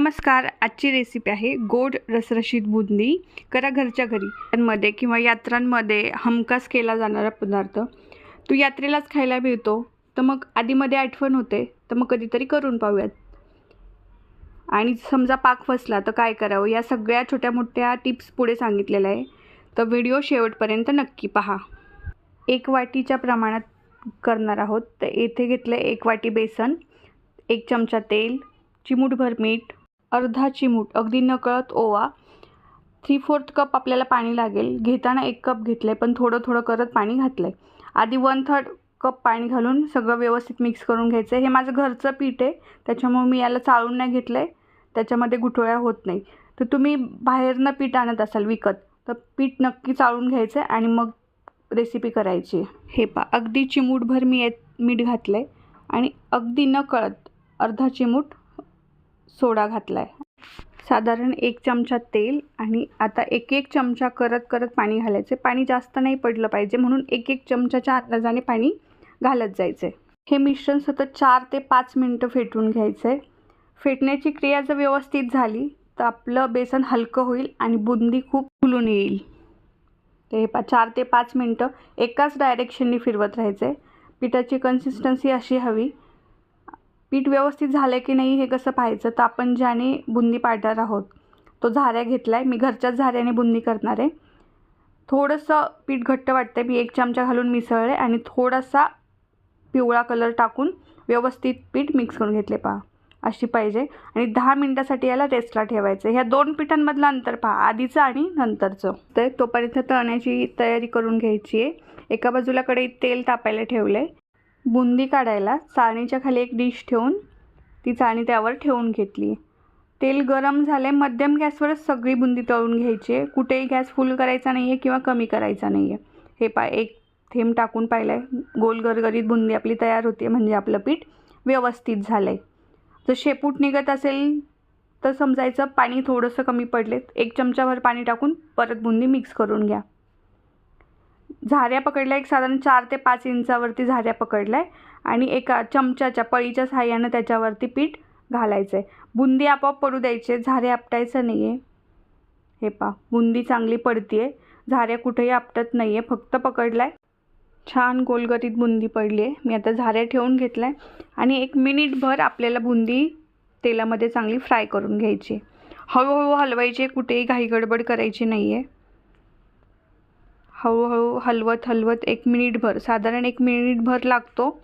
नमस्कार आजची रेसिपी आहे गोड रसरशीत बुंदी. करा घरच्या घरी. मध्ये किंवा यात्रांमध्ये हमखास केला जाणारा पदार्थ. तो यात्रेलाच खायला मिळतो. तर मग आधीमध्ये आठवण होते. तर मग कधीतरी करून पाहूयात. आणि समजा पाक फसला तर काय करावं? या सगळ्या छोट्या मोठ्या टिप्स पुढे सांगितलेल्या आहे. तर व्हिडिओ शेवटपर्यंत नक्की पहा. एक वाटीच्या प्रमाणात करणार आहोत. तर येथे घेतलं एक वाटी बेसन एक चमचा तेल चिमूटभर मीठ अर्धा चिमूट अगदी नकळत ओवा. थ्री फोर्थ कप आपल्याला पाणी लागेल. घेताना एक कप घेतलं आहे पण थोडं थोडं करत पाणी घातलं आहे आधी वन थर्ड कप पाणी घालून सगळं व्यवस्थित मिक्स करून घ्यायचं आहे. हे माझं घरचं पीठ आहे. त्याच्यामुळे मी याला चाळून नाही घेतलं आहे त्याच्यामध्ये गुठोळ्या होत नाही. तर तुम्ही बाहेरनं पीठ आणत असाल विकत तर पीठ नक्की चाळून घ्यायचं आहे आणि मग रेसिपी करायची हे पा अगदी चिमूटभर मी यात मीठ घातलं आहे आणि अगदी न कळत अर्धा चिमूट सोडा घातला आहे साधारण एक चमचा तेल आणि आता एक एक चमचा करत करत पाणी घालायचे पाणी जास्त नाही पडलं पाहिजे म्हणून एक एक चमचाच्या अंदाजाने पाणी घालत जायचं आहे हे मिश्रण सतत चार ते पाच मिनटं फेटून घ्यायचं आहे फेटण्याची क्रिया जर व्यवस्थित झाली तर आपलं बेसन हलकं होईल आणि बुंदी खूप फुलून येईल. ते पा चार ते पाच मिनटं एकाच डायरेक्शननी फिरवत राहायचं आहे पिठाची कन्सिस्टन्सी अशी हवी पीठ व्यवस्थित झालं की नाही हे कसं पाहायचं? तर आपण ज्याने बुंदी पाडणार आहोत तो झाऱ्या घेतला आहे मी घरच्याच झाऱ्याने बुंदी करणार आहे. थोडंसं पीठ घट्ट वाटतं मी एक चमचा घालून मिसळले आणि थोडासा पिवळा कलर टाकून व्यवस्थित पीठ मिक्स करून घेतले. पहा अशी पाहिजे. आणि दहा मिनटासाठी याला रेस्टला ठेवायचं. ह्या दोन पिठांमधलं अंतर पहा आधीचं आणि नंतरचं. तर तोपर्यंत तळण्याची तयारी करून घ्यायची आहे. एका बाजूला कढईत तेल तापायला ठेवलं आहे बुंदी काढायला चाळणीच्या खाली एक डिश ठेवून ती चाळणी त्यावर ठेवून घेतली. तेल गरम झाले मध्यम गॅसवरच सगळी बुंदी तळून घ्यायची आहे. कुठेही गॅस फुल करायचा नाही आहे किंवा कमी करायचा नाही आहे हे पा एक थेंब टाकून पाहिलं आहे गोल गरगरीत बुंदी आपली तयार होते म्हणजे आपलं पीठ व्यवस्थित झालं आहे जर शेपूट निघत असेल तर समजायचं. पाणी थोडंसं कमी पडलेत. एक चमचाभर पाणी टाकून परत बुंदी मिक्स करून घ्या. झाऱ्या पकडल्या एक साधारण चार ते पाच इंचावरती झाऱ्या पकडल्या आहे आणि एका चमच्याच्या पळीच्या साह्यानं त्याच्यावरती पीठ घालायचं आहे बुंदी आपोआप पडू द्यायचे झारे आपटायचं नाही आहे हे पा बुंदी चांगली पडती आहे झाऱ्या कुठेही आपटत नाही आहे फक्त पकडला आहे छान गोलगरीत बुंदी पडली आहे मी आता झाऱ्या ठेवून घेतला आहे आणि एक मिनिटभर आपल्याला बुंदी तेलामध्ये चांगली फ्राय करून घ्यायची हळूहळू हलवायची कुठेही घाई गडबड करायची नाही आहे हळूहळू हलवत हलवत एक मिनिटभर साधारण एक मिनिटभर लागतो.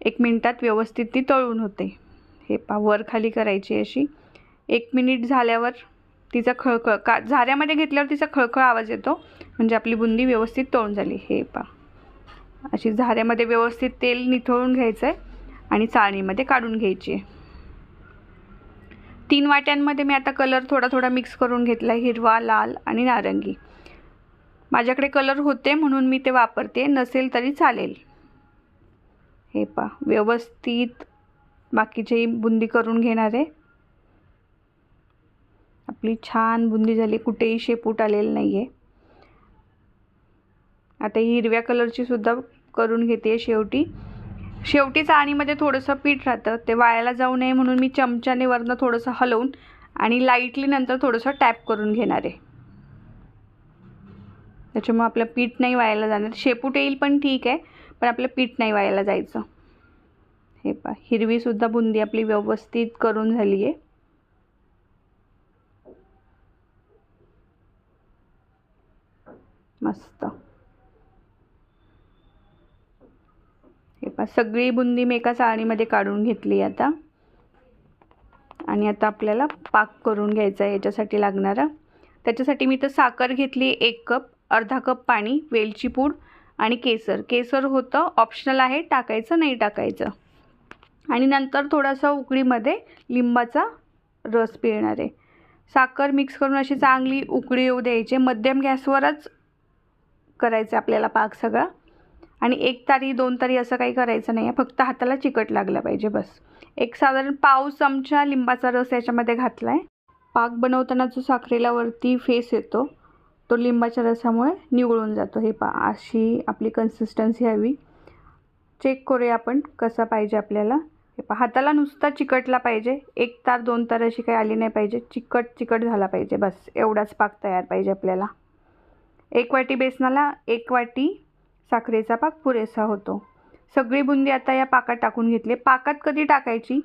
एक मिनटात व्यवस्थित ती तळून होते. हे पा वर खाली करायची अशी. एक मिनिट झाल्यावर तिचा खळखळ का झाऱ्यामध्ये घेतल्यावर तिचा खळखळ आवाज येतो. म्हणजे आपली बुंदी व्यवस्थित तळून झाली. हे पा अशी झाऱ्यामध्ये व्यवस्थित तेल निथळून घ्यायचं आहे आणि चाळणीमध्ये काढून घ्यायची आहे. तीन वाट्यांमध्ये मी आता कलर थोडा थोडा मिक्स करून घेतला हिरवा लाल आणि नारंगी. माझ्याकडे कलर होते म्हणून मी ते वापरते. नसेल तरी चालेल. हे पा व्यवस्थित बाकीचेही बुंदी करून घेणार आहे. आपली छान बुंदी झाली कुठेही शेपूट आलेलं नाही आहे आता ही हिरव्या कलरची सुद्धा करून घेते शेवटी. शेवटी चाळणीमध्ये थोडंसं पीठ राहतं. ते वायाला जाऊ नये म्हणून मी चमच्याने वरनं थोडंसं हलवून आणि लाईटली नंतर थोडंसं टॅप करून घेणार आहे. त्याच्यामुळे आपलं पीठ नाही व्हायला जाणार. शेपूट येईल पण ठीक आहे पण आपलं पीठ नाही व्हायला जायचं. हे पा हिरवीसुद्धा बुंदी आपली व्यवस्थित करून झाली आहे मस्त. हे पा सगळी बुंदी मी एका चाळणीमध्ये काढून घेतली आता. आणि आता आपल्याला पाक करून घ्यायचा आहे याच्यासाठी लागणारा. त्याच्यासाठी मी तर साखर घेतली एक कप. अर्धा कप पाणी वेलची पूड आणि केसर. केसर होतं ऑप्शनल आहे टाकायचं नाही टाकायचं. आणि नंतर थोडासा उकळीमध्ये लिंबाचा रस पिळणार आहे. साखर मिक्स करून अशी चांगली उकळी येऊ द्यायची. मध्यम गॅसवरच करायचं आपल्याला पाक सगळा. आणि एक तारी दोन तारी असं काही करायचं नाही आहे. फक्त हाताला चिकट लागला पाहिजे बस. एक साधारण पाव चमचा लिंबाचा रस याच्यामध्ये घातला आहे पाक बनवताना जो साखरेला वरती फेस येतो तो लिंबाच्या रसामुळे निवळून जातो. हे पा अशी आपली कन्सिस्टन्सी हवी. चेक करूया आपण कसा पाहिजे आपल्याला. हे पा हाताला नुसता चिकटला पाहिजे. एक तार दोन तार अशी काही आली नाही पाहिजे. चिकट चिकट झाला पाहिजे. बस एवढाच पाक तयार पाहिजे आपल्याला. एक वाटी बेसनाला एक वाटी साखरेचा पाक पुरेसा होतो. सगळी बुंदी आता या पाकात टाकून घेतली. पाकात कधी टाकायची?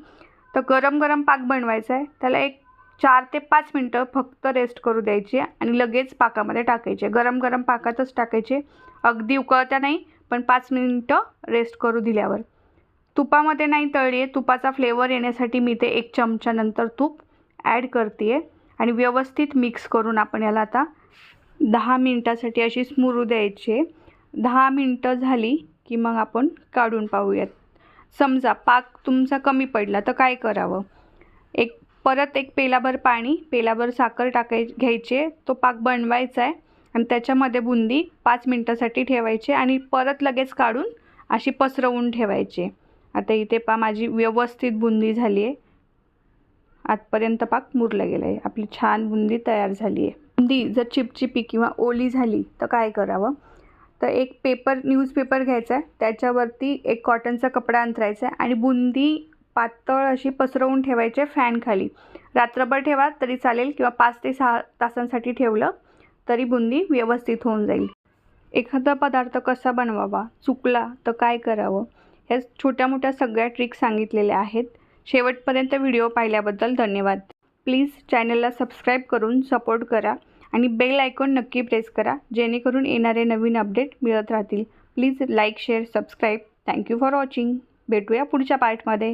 तर गरम गरम पाक बनवायचा आहे. त्याला एक चार ते पाच मिनटं फक्त रेस्ट करू द्यायची आणि लगेच पाकामध्ये टाकायचे. गरम गरम पाकातच टाकायचे. अगदी उकळता नाही पण पाच मिनटं रेस्ट करू दिल्यावर. तुपामध्ये नाही तळली आहे तुपाचा फ्लेवर येण्यासाठी मी ते एक चमच्यानंतर तूप ॲड करते आहे आणि व्यवस्थित मिक्स करून आपण याला आता दहा मिनटासाठी अशी स्मुरू द्यायची. दहा मिनटं झाली की मग आपण काढून पाहूयात. समजा पाक तुमचा कमी पडला तर काय करावं? एक परत एक पेलाभर पाणी पेलाभर साखर टाकाय घ्यायचे. तो पाक बनवायचा आहे आणि त्याच्यामध्ये बुंदी पाच मिनटासाठी ठेवायची आणि परत लगेच काढून अशी पसरवून ठेवायची. आता इथे पा माझी व्यवस्थित बुंदी झाली आहे. आतपर्यंत पाक मुरला गेला आहे. आपली छान बुंदी तयार झाली आहे. बुंदी जर चिपचिपी किंवा ओली झाली तर काय करावं? तर एक पेपर न्यूजपेपर घ्यायचा आहे. त्याच्यावरती एक कॉटनचा कपडा अंतरायचा आहे आणि बुंदी पातळ अशी पसरवून ठेवायचे फॅनखाली रात्रभर ठेवा तरी चालेल किंवा पाच ते सहा तासांसाठी ठेवलं तरी बुंदी व्यवस्थित होऊन जाईल. एखादा पदार्थ कसा बनवावा चुकला तर काय करावं ह्या छोट्या मोठ्या सगळ्या ट्रिक सांगितलेल्या आहेत. शेवटपर्यंत व्हिडिओ पाहिल्याबद्दल धन्यवाद. प्लीज चॅनलला सबस्क्राईब करून सपोर्ट करा आणि बेल आयकॉन नक्की प्रेस करा जेणेकरून येणारे नवीन अपडेट मिळत राहतील. Please like share subscribe thank you for watching भेटूया पुढच्या पार्टमध्ये